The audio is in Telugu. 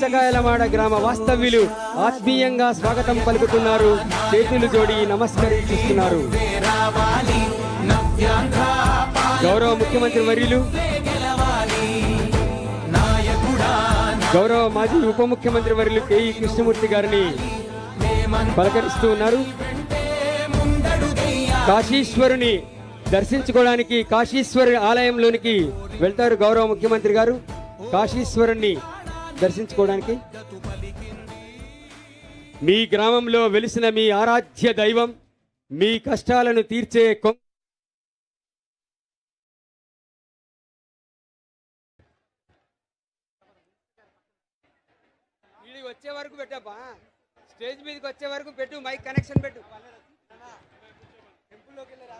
పుచ్చకాయలవాడ గ్రామ వాస్తవ్యులు ఆత్మీయంగా స్వాగతం పలుకుతున్నారు. చేతులు జోడి నమస్కరిస్తున్నారు. గౌరవ ముఖ్యమంత్రి వర్యులు గౌరవ మాజీ ఉప ముఖ్యమంత్రి వర్యులు కేఈ కృష్ణమూర్తి గారిని పలకరిస్తూ ఉన్నారు. కాశీశ్వరుని దర్శించుకోవడానికి కాశీశ్వరి ఆలయంలోనికి వెళ్తారు గౌరవ ముఖ్యమంత్రి గారు. కాశీశ్వరుణ్ణి దర్శించుకోవడానికి? మీ గ్రామంలో వెలిసిన మీ ఆరాధ్య దైవం మీ కష్టాలను తీర్చే కొం వచ్చే వరకు పెట్టబ్బా. స్టేజ్ మీదకి వచ్చే వరకు పెట్టు మైక్ కనెక్షన్ పెట్టు. టెంపుల్లోకి వెళ్ళి రా